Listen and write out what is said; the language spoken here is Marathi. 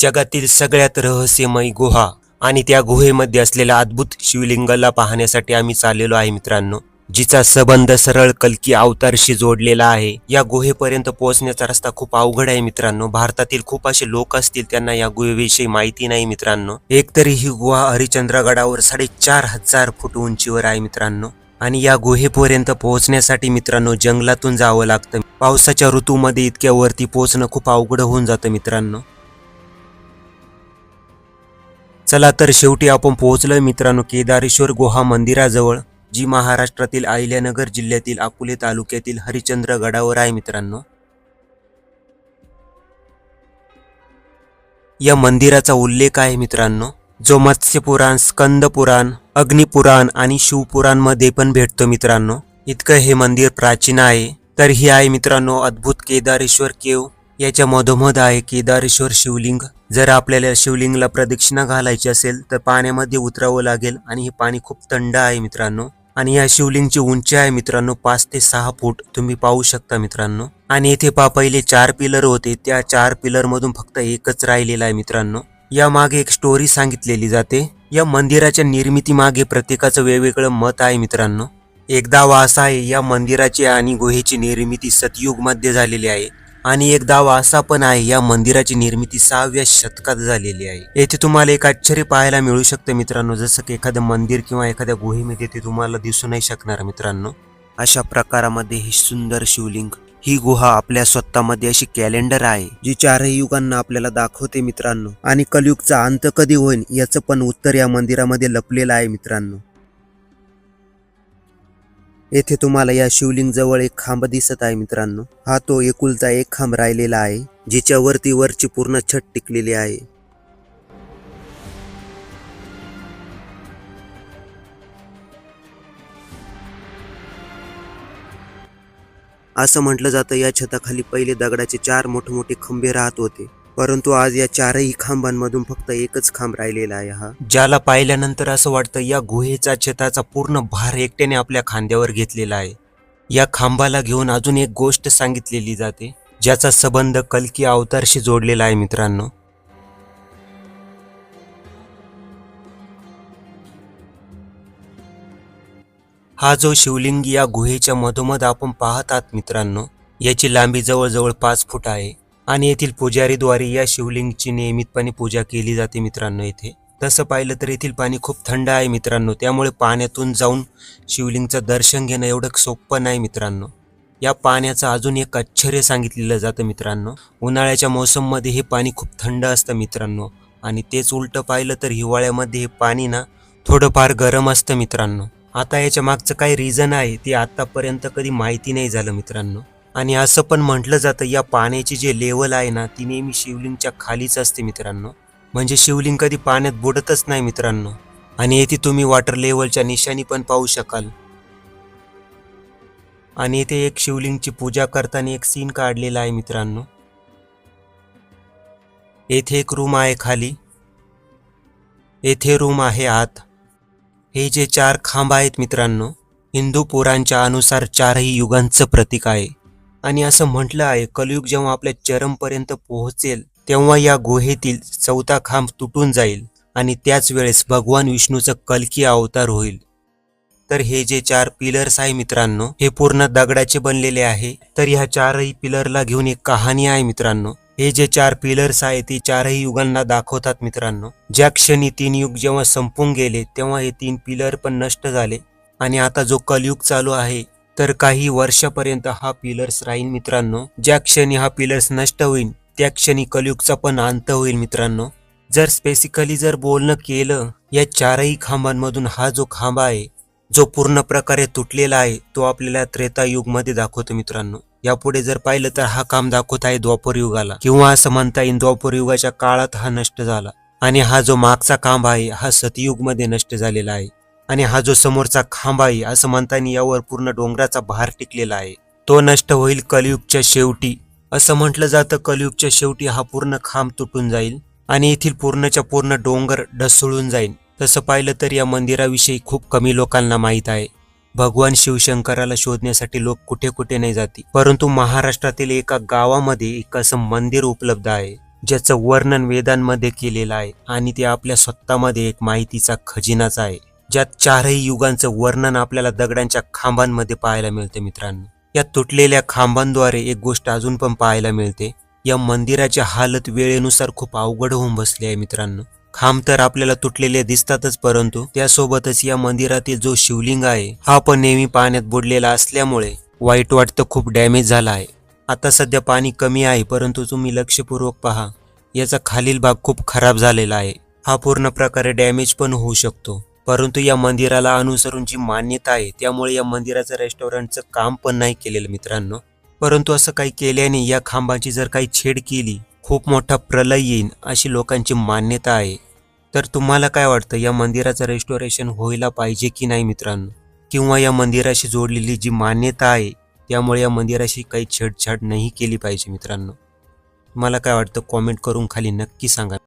जगातील सगळ्यात रहस्यमय गुहा आणि त्या गुहेमध्ये असलेल्या अद्भुत शिवलिंगाला पाहण्यासाठी आम्ही चाललेलो आहे मित्रांनो जिचा संबंध सरळ कलकी अवतारशी जोडलेला आहे. या गुहेपर्यंत पोहोचण्याचा रस्ता खूप अवघड आहे मित्रांनो. भारतातील खूप असे लोक असतील त्यांना या गुहेविषयी माहिती नाही मित्रांनो. एकतरी ही गुहा हरिचंद्रगडावर साडेचार हजार फूट उंचीवर आहे मित्रांनो. आणि या गुहेपर्यंत पोहोचण्यासाठी मित्रांनो जंगलातून जावं लागतं. पावसाच्या ऋतूमध्ये इतक्या वरती पोहोचणं खूप अवघड होऊन जातं मित्रांनो. चला तर शेवटी आपण पोहोचलोय मित्रांनो केदारेश्वर गुहा मंदिराजवळ जी महाराष्ट्रातील अहिल्यानगर जिल्ह्यातील अकोले तालुक्यातील हरिचंद्र गडावर आहे मित्रांनो. या मंदिराचा उल्लेख आहे मित्रांनो जो मत्स्यपुराण स्कंद पुराण अग्निपुराण आणि शिवपुराणमध्ये पण भेटतो मित्रांनो. इतकं हे मंदिर प्राचीन आहे तर ही आहे मित्रांनो अद्भुत केदारेश्वर केव याच्या मधोमध आहे केदारेश्वर शिवलिंग. जर आपल्याला शिवलिंगला प्रदक्षिणा घालायची असेल तर पाण्यामध्ये उतरावं लागेल आणि हे पाणी खूप थंड आहे मित्रांनो. आणि या शिवलिंगची उंची आहे मित्रांनो पाच ते सहा फूट. तुम्ही पाहू शकता मित्रांनो. आणि येथे पा पहिले चार पिलर होते. त्या चार पिलर मधून फक्त एकच राहिलेला आहे मित्रांनो. या मागे एक स्टोरी सांगितलेली जाते. या मंदिराच्या निर्मिती मागे प्रत्येकाचं वेगवेगळं मत आहे मित्रांनो. एकदा असा आहे या मंदिराची आणि गुहेची निर्मिती सतयुगमध्ये झालेली आहे. आणि एक दावा असा पण आहे या मंदिराची निर्मिती सहाव्या शतकात झालेली आहे. येथे तुम्हाला एक आश्चर्य पाहायला मिळू शकतं मित्रांनो जसं की एखादं मंदिर किंवा एखाद्या गुहेमध्ये ते तुम्हाला दिसू नाही शकणार मित्रांनो. अशा प्रकारामध्ये हे सुंदर शिवलिंग ही गुहा आपल्या स्वतःमध्ये अशी कॅलेंडर आहे जी चारही युगांना आपल्याला दाखवते मित्रांनो. आणि कलयुगचा अंत कधी होईल याचं पण उत्तर या मंदिरामध्ये लपलेलं आहे मित्रांनो. येथे तुम्हाला या शिवलिंग जवळ एक खांब दिसत आहे मित्रांनो. हा तो एकुलता एक खांब राहिलेला आहे जिच्या वरती वरची पूर्ण छत टिकलेली आहे. असं म्हटलं जातं या छताखाली पहिले दगडाचे चार मोठमोठे खंबे राहत होते. परंतु आज या चारही खांबांमधून फक्त एकच खांब राहिलेला आहे हा. ज्याला पाहिल्यानंतर असं वाटतं या गुहेचा छताचा पूर्ण भार एकट्याने आपल्या खांद्यावर घेतलेला आहे. या खांबाला घेऊन अजून एक गोष्ट सांगितलेली जाते ज्याचा संबंध कल्की अवतारशी जोडलेला आहे मित्रांनो. हा जो शिवलिंग या गुहेच्या मधोमध आपण पाहत आहात मित्रांनो याची लांबी जवळजवळ पाच फूट आहे. आणि येथील पुजारीद्वारे या शिवलिंगची नियमितपणे पूजा केली जाते मित्रांनो येथे तसं पाहिलं तर येथील पाणी खूप थंड आहे मित्रांनो. त्यामुळे पाण्यातून जाऊन शिवलिंगचं दर्शन घेणं एवढं सोपं नाही मित्रांनो. या पाण्याचं अजून एक आश्चर्य सांगितलेलं जातं मित्रांनो. उन्हाळ्याच्या मोसममध्ये हे पाणी खूप थंड असतं मित्रांनो. आणि तेच उलटं पाहिलं तर हिवाळ्यामध्ये हे पाणी ना थोडंफार गरम असतं मित्रांनो. आता याच्या मागचं काय रिझन आहे ते आत्तापर्यंत कधी माहिती नाही झालं मित्रांनो. आणि असं पण म्हटलं जातं या पाण्याची जे लेवल आहे ना ती नेहमी शिवलिंगच्या खालीच असते मित्रांनो. म्हणजे शिवलिंग कधी पाण्यात बुडतच नाही मित्रांनो. आणि येथे तुम्ही वॉटर लेवलच्या निशाणी पण पाहू शकाल. आणि येथे एक शिवलिंगची पूजा करताना एक सीन काढलेला आहे मित्रांनो. येथे एक रूम आहे खाली. येथे रूम आहे आत. हे जे चार खांब आहेत मित्रांनो हिंदू पुराणच्या अनुसार चारही युगांचं प्रतीक आहे. आणि असं म्हटलं आहे कलयुग जेव्हा आपल्या चरमपर्यंत पोहोचेल तेव्हा या गुहेतील चौथा खांब तुटून जाईल आणि त्याच वेळेस भगवान विष्णूचं कलकी अवतार होईल. तर हे जे चार पिलर्स आहे मित्रांनो हे पूर्ण दगडाचे बनलेले आहे. तर ह्या चारही पिलरला घेऊन एक कहाणी आहे मित्रांनो. हे जे चार पिलर्स आहे ते चारही युगांना दाखवतात मित्रांनो. ज्या क्षणी तीन युग जेव्हा संपून गेले तेव्हा हे तीन पिलर पण नष्ट झाले. आणि आता जो कलयुग चालू आहे तर काही वर्षापर्यंत हा पिलर्स राहील मित्रांनो. ज्या क्षणी हा पिलर्स नष्ट होईल त्या क्षणी कलयुगचा पण अंत होईल मित्रांनो. जर स्पेसिकली जर बोलणं केलं या चारही खांबांमधून हा जो खांब आहे जो पूर्ण प्रकारे तुटलेला आहे तो आपल्याला त्रेता युगमध्ये दाखवतो मित्रांनो. यापुढे जर पाहिलं तर हा खांब दाखवत आहे द्वापर युगाला. किंवा असं म्हणता येईल द्वापर युगाच्या काळात हा नष्ट झाला. आणि हा जो मागचा खांब आहे हा सतयुगमध्ये नष्ट झालेला आहे. आणि हा जो समोरचा खांब आहे असं म्हणतानी यावर पूर्ण डोंगराचा भार टिकलेला आहे. तो नष्ट होईल कलियुगच्या शेवटी. असं म्हटलं जातं कलियुगच्या शेवटी हा पूर्ण खांब तुटून जाईल आणि येथील पूर्णच्या पूर्ण डोंगर ढसळून जाईल. तसं पाहिलं तर या मंदिराविषयी खूप कमी लोकांना माहीत आहे. भगवान शिवशंकराला शोधण्यासाठी लोक कुठे कुठे नाही जाती परंतु महाराष्ट्रातील एका गावामध्ये एक असं मंदिर उपलब्ध आहे ज्याचं वर्णन वेदांमध्ये केलेलं आहे आणि ते आपल्या स्वतःमध्ये एक माहितीचा खजिनाच आहे. ज्यात चारही युगांचं वर्णन आपल्याला दगडांच्या खांबांमध्ये पाहायला मिळते मित्रांनो. या तुटलेल्या खांबांद्वारे एक गोष्ट अजून पण पाहायला मिळते. या मंदिराची हालत वेळेनुसार खूप अवघड होऊन बसली आहे मित्रांनो. खांब तर आपल्याला तुटलेले दिसतातच परंतु त्यासोबतच या मंदिरातील जो शिवलिंग आहे हा पण नेहमी पाण्यात बुडलेला असल्यामुळे वाईट वाटतं खूप डॅमेज झाला आहे. आता सध्या पाणी कमी आहे परंतु तुम्ही लक्षपूर्वक पहा. याचा खालील भाग खूप खराब झालेला आहे. हा पूर्ण प्रकारे डॅमेज पण होऊ शकतो. परंतु या मंदिराला अनुसरून जी मान्यता आहे त्यामुळे या मंदिराचं रेस्टॉरंटचं काम पण नाही केलेलं मित्रांनो. परंतु असं काही केल्याने या खांबाची जर काही छेड केली खूप मोठा प्रलय येईन अशी लोकांची मान्यता आहे. तर तुम्हाला काय वाटतं या मंदिराचं रेस्टोरेशन व्हायला पाहिजे की नाही मित्रांनो? किंवा या मंदिराशी जोडलेली जी मान्यता आहे त्यामुळे या मंदिराशी काही छेडछाड नाही केली पाहिजे मित्रांनो? मला काय वाटतं कॉमेंट करून खाली नक्की सांगा.